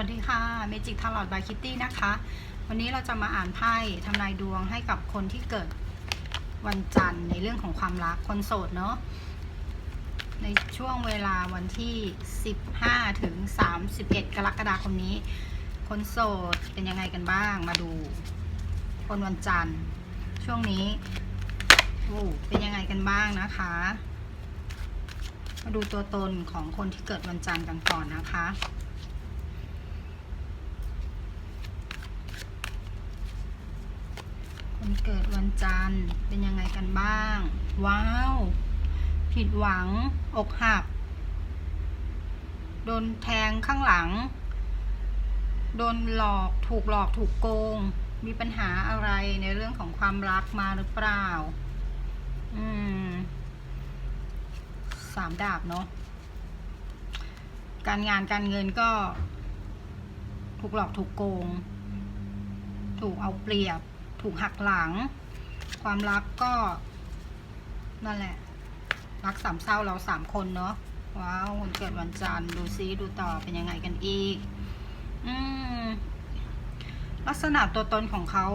วัสดีค่ะเมจิกทาร์ลอดบายคิตตี้นะคะ วันนี้เราจะมาอ่านไพ่ทำนายดวงให้กับคนที่เกิดวันจันทร์ในเรื่องของความรักคนโสดเนาะในช่วงเวลาวันที่ 15 ถึง 31 กรกฎาคมนี้ คนโสดเป็นยังไงกันบ้างมาดู คนวันจันทร์ ช่วงนี้โอ้เป็นยังไงกันบ้างนะคะ มาดูตัวตนของคนที่เกิดวันจันทร์กันก่อนนะคะ คนเกิดวันจันทร์เป็นยังไงกันบ้าง ว้าว ผิดหวัง อกหัก โดนแทงข้างหลัง โดนหลอกถูกหลอกถูกโกง มีปัญหาอะไรในเรื่องของความรักมาหรือเปล่า อืมสามดาบเนาะการงานการเงินก็ ถูกหลอกถูกโกง ถูกเอาเปรียบ ถูกหักหลัง ความรักก็นั่นแหละ รักสามเศร้าเราสามคนเนาะว้าวคนเกิดวันจันทร์ดูซิดูต่อเป็นยังไงกันอีก อืมลักษณะตัวตนของเขา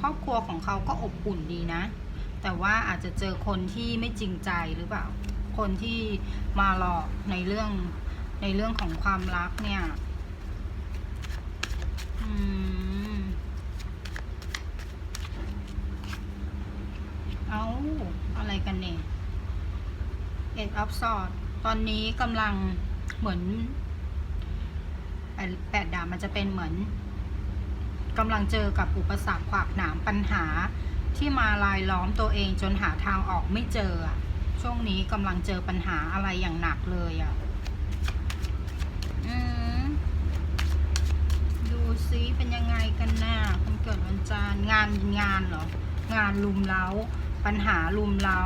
ครอบครัวของเขาก็อบอุ่นดีนะ แต่ว่าอาจจะเจอคนที่ไม่จริงใจหรือเปล่า คนที่มาหลอกในเรื่องในเรื่องของความรักเนี่ย อืม เอาอะไร กันเนี่ย Eight of Swords ตอนนี้กำลังเหมือนแปดดาบมันจะเป็นเหมือนกำลังเจอกับอุปสรรคขวากหนามปัญหาที่มาลายล้อมตัวเองจนหาทางออกไม่เจอช่วงนี้กำลังเจอปัญหาอะไรอย่างหนักเลยอะอดูซิเป็นยังไงกันน่ะคนเกิดวันจันทร์งานงานเหรอ งานลุมเล้า ปัญหาลุมเล้า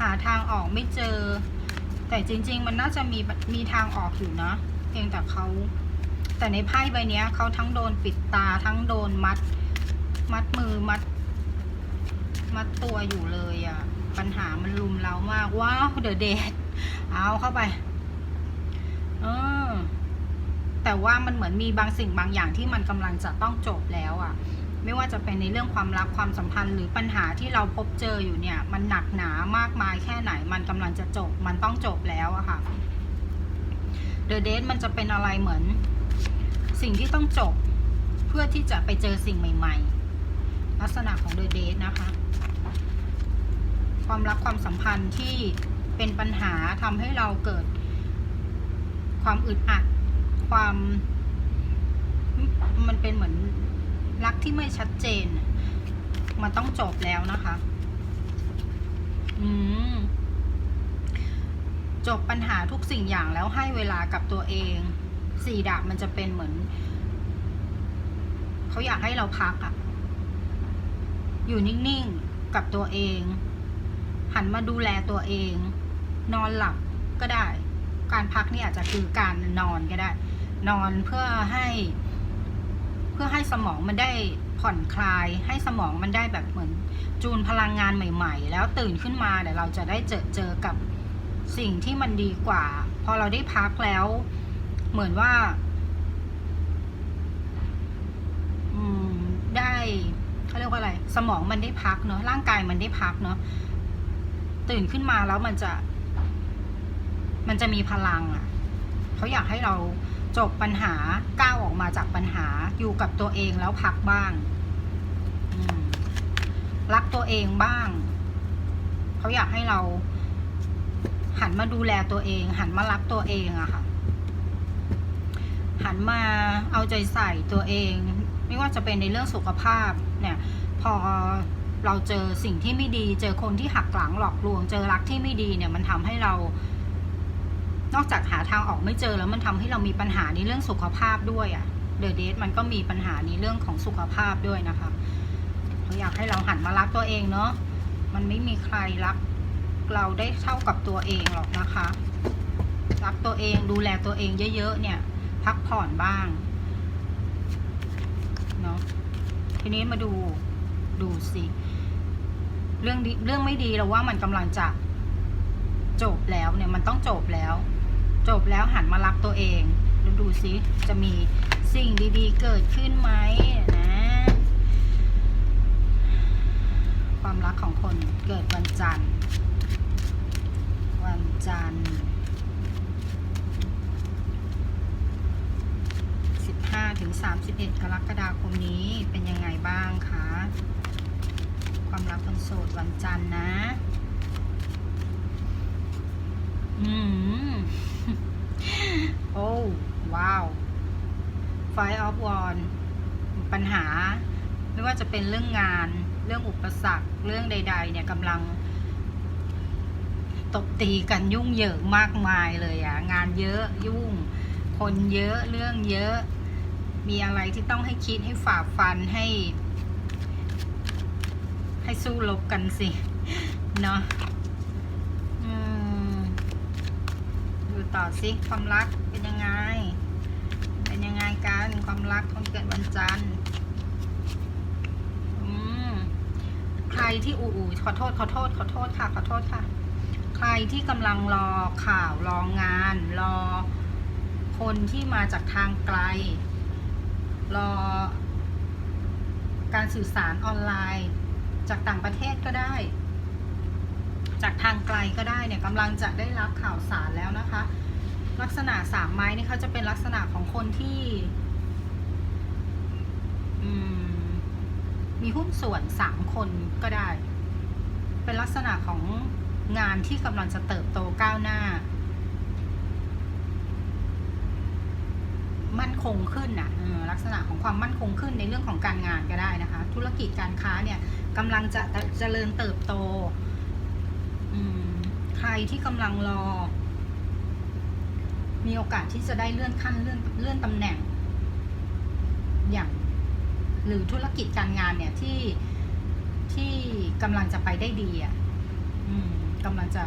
หาทางออกไม่เจอ แต่จริง ๆ มันน่าจะมีมีทางออกอยู่นะ เพียงแต่เขาแต่ในไพ่ใบนี้เขาทั้งโดนปิดตาทั้งโดนมัด มัดมือมัด มัดตัวอยู่เลยอะ่ะ ปัญหามันลุมเล้ามาก ว้าวเดอะเดทเอาเข้าไป เออ แต่ว่ามันเหมือนมีบางสิ่งบางอย่างที่มันกำลังจะต้องจบแล้วอะ่ะ ไม่ว่าจะเป็นในเรื่องความรักความสัมพันธ์ หรือปัญหาที่เราพบเจออยู่เนี่ย มันหนักหนามากมายแค่ไหน มันกำลังจะจบ มันต้องจบแล้วอะค่ะเดอะเดทมันจะเป็นอะไรเหมือน สิ่งที่ต้องจบเพื่อที่จะไปเจอสิ่งใหม่ ๆ ลักษณะของเดอะเดทนะคะ ความรักความสัมพันธ์ที่เป็นปัญหาทำให้เราเกิด ความอึดอัด ความ มันเป็นเหมือน รักที่ไม่ชัดเจน มันต้องจบแล้วนะคะ อืม จบปัญหาทุกสิ่งอย่างแล้วให้เวลากับตัวเอง สี่ดาบมันจะเป็นเหมือน เขาอยากให้เราพักอะอยู่นิ่งๆ กับตัวเอง หันมาดูแลตัวเอง นอนหลับก็ได้ การพักนี่อาจจะคือการนอนก็ได้ นอนเพื่อให้ พื่อให้สมองมันได้ผ่อนคลาย ให้สมองมันได้แบบเหมือนจูนพลังงานใหม่ ๆ แล้วตื่นขึ้นมาเดี๋ยวเราจะได้เจอเจอกับสิ่งที่มันดีกว่า พอเราได้พักแล้ว เหมือนว่าได้เขาเรียกว่าอะไร สมองมันได้พักเนอะร่างกายมันได้พักเนอะตื่นขึ้นมาแล้วมันจะ มันจะมีพลังอะเขาอยากให้เรา จบปัญหาก้าวออกมาจากปัญหาอยู่กับตัวเองแล้วพักบ้าง รักตัวเองบ้าง เขาอยากให้เราหันมาดูแลตัวเอง หันมารักตัวเองอะค่ะ หันมาเอาใจใส่ตัวเอง ไม่ว่าจะเป็นในเรื่องสุขภาพเนี่ย พอเราเจอสิ่งที่ไม่ดี เจอคนที่หักหลังหลอกลวง เจอรักที่ไม่ดีเนี่ยมันทำให้เรา นอกจากหาทางออกไม่เจอแล้วมันทำให้เรามีปัญหาในเรื่องสุขภาพด้วยอะเดอะเดทมันก็มีปัญหาในเรื่องของสุขภาพด้วยนะคะเขาอยากให้เราหันมารักตัวเองเนาะมันไม่มีใครรักเราได้เท่ากับตัวเองหรอกนะคะ รักตัวเองดูแลตัวเองเยอะๆเนี่ย พักผ่อนบ้างเนาะทีนี้มาดูดูสิเรื่องเรื่องไม่ดีเราว่ามันกำลังจะจบแล้วเนี่ยมันต้องจบแล้ว จบแล้วหันมารักตัวเองแล้วดูสิจะมีสิ่งดีๆ เกิดขึ้นไหมนะ ความรักของคนเกิดวันจันทร์ วันจันทร์15ถึง31 กรกฎาคมนี้เป็นยังไงบ้างคะ ความรักคนโสดวันจันทร์นะ อืม โอ้ว้าว Five of Wands ปัญหา ไม่ว่าจะเป็นเรื่องงาน เรื่องอุปสรรค เรื่องใด ๆ เนี่ยกำลัง ตบตีกันยุ่งเหยิงมากมายเลยอะงานเยอะยุ่ง คนเยอะเรื่องเยอะ มีอะไรที่ต้องให้คิดให้ฝ่าฟันให้ ให้สู้รบกันสิ เนาะอืมดู ต่อสิความรักเป็นยังไง เป็นยังไงกันความรักคนเกิดวันจันทร์ใครที่อูอูขอโทษขอโทษขอโทษค่ะขอโทษค่ะ ใครที่กำลังรอข่าวรองาน รอคนที่มาจากทางไกล รอการสื่อสารออนไลน์ จากต่างประเทศก็ได้ จากทางไกลก็ได้เนี่ยกำลังจะได้รับข่าวสารแล้วนะคะ ลักษณะสามไม้นี่เขาจะเป็นลักษณะของคนที่มีหุ้นส่วนสามคนก็ได้ เป็นลักษณะของงานที่กำลังจะเติบโตก้าวหน้า มั่นคงขึ้นน่ะลักษณะของความมั่นคงขึ้นในเรื่องของการงานก็ได้นะคะ ธุรกิจการค้าเนี่ยกำลังจะเจริญเติบโต ใครที่กำลังรอ มีโอกาสที่จะได้เลื่อนขั้นเลื่อนเลื่อนตำแหน่ง อย่างหรือธุรกิจการงานเนี่ยที่ที่กำลังจะไปได้ดีอะกำลังจะ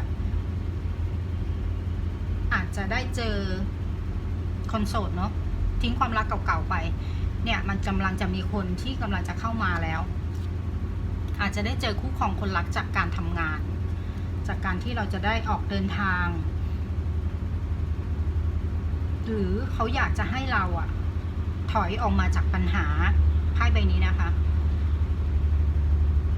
อาจจะได้เจอคนโสดเนาะทิ้งความรักเก่าๆไป เนี่ย มันกำลังจะมีคนที่กำลังจะเข้ามาแล้ว อาจจะได้เจอคู่ครองคนรักจากการทำงาน จากการที่เราจะได้ออกเดินทาง หรือเขาอยากจะให้เราอะถอยออกมาจากปัญหาไพ่ใบนี้นะคะ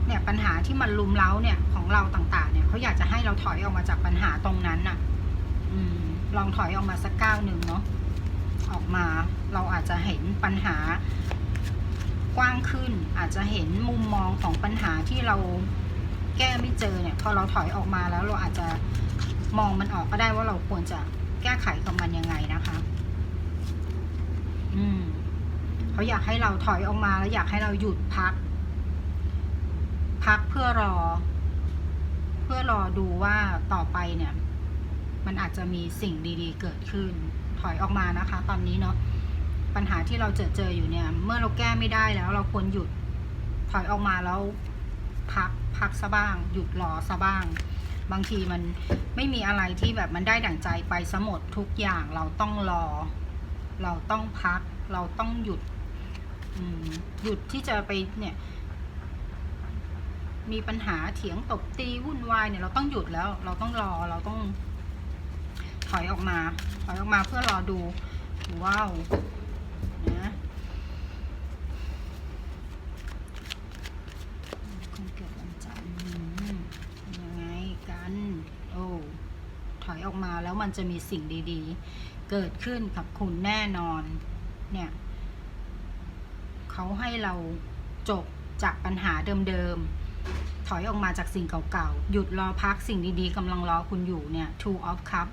เนี่ยปัญหาที่มันลุมเล้าเนี่ยของเราต่าง ๆ เนี่ยเขาอยากจะให้เราถอยออกมาจากปัญหาตรงนั้นน่ะอลองถอยออกมาสักก้าวหนึ่งเนาะออกมาเราอาจจะเห็นปัญหากว้างขึ้น อาจจะเห็นมุมมองของปัญหาที่เรา แก้ไม่เจอเนี่ยพอเราถอยออกมาแล้วเราอาจจะมองมันออกก็ได้ว่าเราควรจะแก้ไขกับมันยังไงนะคะ อืมเขาอยากให้เราถอยออกมาแล้วอยากให้เราหยุดพัก พักเพื่อรอ เพื่อรอดูว่าต่อไปเนี่ย มันอาจจะมีสิ่งดี ๆ เกิดขึ้น ถอยออกมานะคะ ตอนนี้เนาะปัญหาที่เราเจอเจออยู่เนี่ย เมื่อเราแก้ไม่ได้แล้ว เราควรหยุดถอยออกมาแล้ว พักพักซะบ้าง หยุดรอซะบ้าง บางทีมันไม่มีอะไรที่แบบมันได้ดั่งใจไปสมดทุกอย่างเราต้องรอ เราต้องพัก เราต้องหยุดหยุดที่จะไปเนี่ยมีปัญหาเถียงตบตีวุ่นวายเนี่ยเราต้องหยุดแล้ว เราต้องรอเราต้อง ถอยออกมา ถอยออกมาเพื่อรอดูว้าวนะคนเกิดวันจันทร์อืมยังไงกัน โอ้ ถอยออกามันจะมีสิ่งดีๆ เกิดขึ้นกับคุณแน่นอน เนี่ยเขาให้เราจบจากปัญหาเดิมๆ ถอยออกมาจากสิ่งเก่าๆ หยุดรอพักสิ่งดีๆกำลังรอคุณอยู่เนี่ย two of cup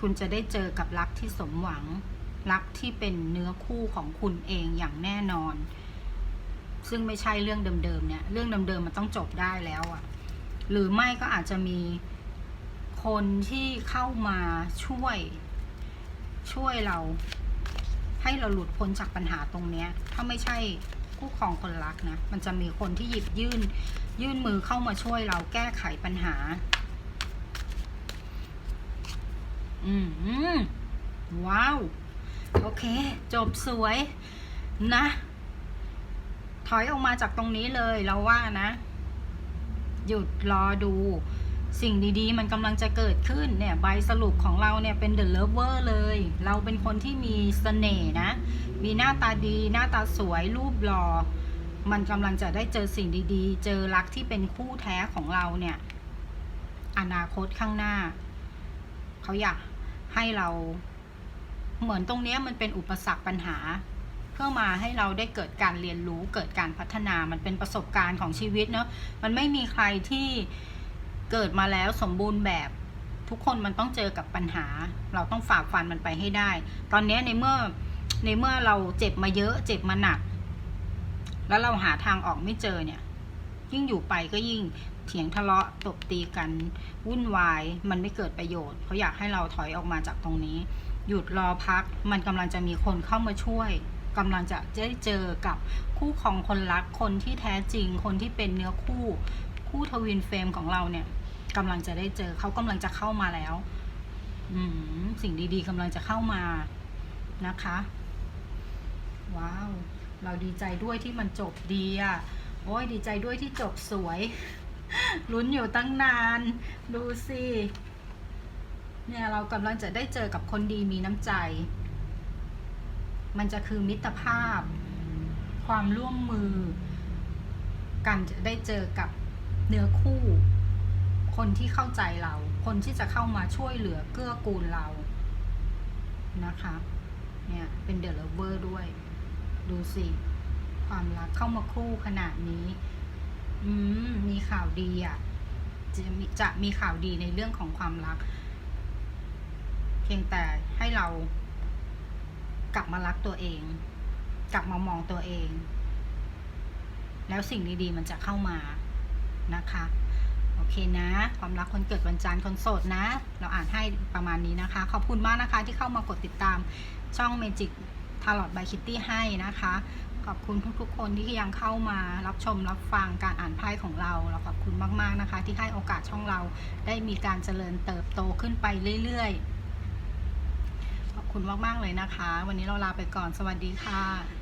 คุณจะได้เจอกับรักที่สมหวัง รักที่เป็นเนื้อคู่ของคุณเองอย่างแน่นอน ซึ่งไม่ใช่เรื่องเดิมๆเนี่ย เรื่องเดิมๆมันต้องจบได้แล้วอะ หรือไม่ก็อาจจะมี คนที่เข้ามาช่วย ช่วยเรา ให้เราหลุดพ้นจากปัญหาตรงเนี้ย ถ้าไม่ใช่คู่ครองคนรักนะ มันจะมีคนที่หยิบยื่น ยื่นมือเข้ามาช่วยเราแก้ไขปัญหา อืมอืมว้าว โอเค จบสวยนะ ถอยออกมาจากตรงนี้เลยเราว่านะ หยุดรอดู สิ่งดีๆ มันกำลังจะเกิดขึ้นเนี่ยใบสรุปของเราเนี่ยเป็น The Lover เลย เราเป็นคนที่มีเสน่ห์นะ มีหน้าตาดี หน้าตาสวย รูปหล่อมันกำลังจะได้เจอสิ่งดีๆ เจอรักที่เป็นคู่แท้ของเราเนี่ย อนาคตข้างหน้า เขาอยากให้เราเหมือนตรงนี้มันเป็นอุปสรรคปัญหา เพื่อมาให้เราได้เกิดการเรียนรู้เกิดการพัฒนามันเป็นประสบการณ์ของชีวิตเนาะมันไม่มีใครที่ เกิดมาแล้วสมบูรณ์แบบทุกคนมันต้องเจอกับปัญหา เราต้องฝ่าฟันมันไปให้ได้ ตอนนี้ในเมื่อในเมื่อเราเจ็บมาเยอะ เจ็บมาหนัก แล้วเราหาทางออกไม่เจอเนี่ย ยิ่งอยู่ไปก็ยิ่งเถียงทะเลาะตบตีกัน วุ่นวายมันไม่เกิดประโยชน์เขาอยากให้เราถอยออกมาจากตรงนี้ หยุดรอพัก มันกำลังจะมีคนเข้ามาช่วยกำลังจะได้เจอกับคู่ของคนรักคนที่แท้จริง คนที่เป็นเนื้อคู่ คู่ทวินเฟรมของเราเนี่ย กำลังจะได้เจอเขากำลังจะเข้ามาแล้วอืมสิ่งดีๆกำลังจะเข้ามานะคะ ว้าว เราดีใจด้วยที่มันจบดีอะ โอ้ยดีใจด้วยที่จบสวย ลุ้นอยู่ตั้งนาน ดูสิ เนี่ยเรากำลังจะได้เจอกับคนดีมีน้ำใจ มันจะคือมิตรภาพ ความร่วมมือ การจะได้เจอกับเนื้อคู่ คนที่เข้าใจเรา คนที่จะเข้ามาช่วยเหลือเกื้อกูลเรานะคะ เนี่ยเป็นเดลเวอร์ด้วย ดูสิ ความรักเข้ามาคู่ขนาดนี้ อืม มีข่าวดีอะ จะมีจะมีข่าวดีในเรื่องของความรัก เพียงแต่ให้เรากลับมารักตัวเอง กลับมามองตัวเอง แล้วสิ่งดีๆมันจะเข้ามานะคะ โอเคนะ ความรักคนเกิดวันจันทร์คนโสดนะ เราอ่านให้ประมาณนี้นะคะ ขอบคุณมากนะคะที่เข้ามากดติดตามช่อง Magic t a r o t by Kitty ให้นะคะ ขอบคุณทุกๆ คนที่ยังเข้ามารับชมรับฟังการอ่านไพ่ของเรา เราขอบคุณมากๆนะคะ ที่ให้โอกาสช่องเราได้มีการเจริญเติบโตขึ้นไปเรื่อยๆ ขอบคุณมากๆเลยนะคะ วันนี้เราลาไปก่อน สวัสดีค่ะ